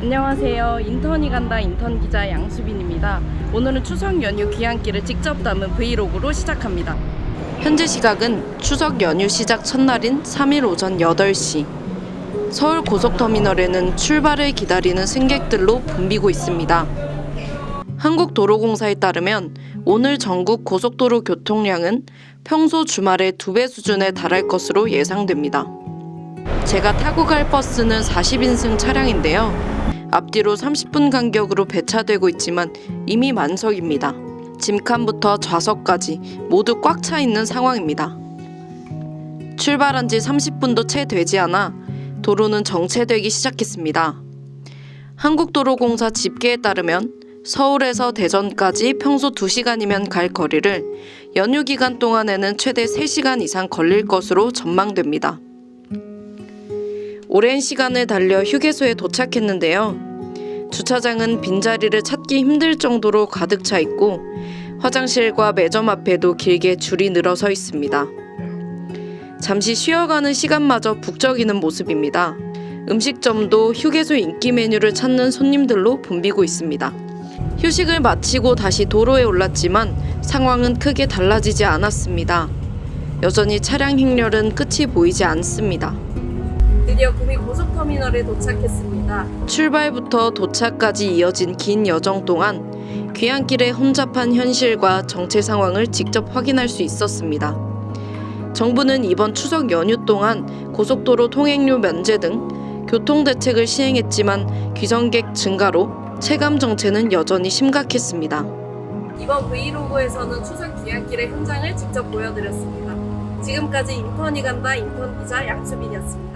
안녕하세요. 인턴이 간다 인턴 기자 양수빈입니다. 오늘은 추석 연휴 귀향길을 직접 담은 브이로그로 시작합니다. 현재 시각은 추석 연휴 시작 첫날인 3일 오전 8시. 서울 고속터미널에는 출발을 기다리는 승객들로 붐비고 있습니다. 한국도로공사에 따르면 오늘 전국 고속도로 교통량은 평소 주말의 두 배 수준에 달할 것으로 예상됩니다. 제가 타고 갈 버스는 40인승 차량인데요. 앞뒤로 30분 간격으로 배차되고 있지만 이미 만석입니다. 짐칸부터 좌석까지 모두 꽉 차 있는 상황입니다. 출발한 지 30분도 채 되지 않아 도로는 정체되기 시작했습니다. 한국도로공사 집계에 따르면 서울에서 대전까지 평소 2시간이면 갈 거리를 연휴 기간 동안에는 최대 3시간 이상 걸릴 것으로 전망됩니다. 오랜 시간을 달려 휴게소에 도착했는데요. 주차장은 빈자리를 찾기 힘들 정도로 가득 차 있고 화장실과 매점 앞에도 길게 줄이 늘어서 있습니다. 잠시 쉬어가는 시간마저 북적이는 모습입니다. 음식점도 휴게소 인기 메뉴를 찾는 손님들로 붐비고 있습니다. 휴식을 마치고 다시 도로에 올랐지만 상황은 크게 달라지지 않았습니다. 여전히 차량 행렬은 끝이 보이지 않습니다. 드디어 구미 고속터미널에 도착했습니다. 출발부터 도착까지 이어진 긴 여정 동안 귀향길의 혼잡한 현실과 정체 상황을 직접 확인할 수 있었습니다. 정부는 이번 추석 연휴 동안 고속도로 통행료 면제 등 교통 대책을 시행했지만 귀성객 증가로 체감 정체는 여전히 심각했습니다. 이번 브이로그에서는 추석 귀향길의 현장을 직접 보여드렸습니다. 지금까지 인턴이 간다 인턴 기자 양수빈이었습니다.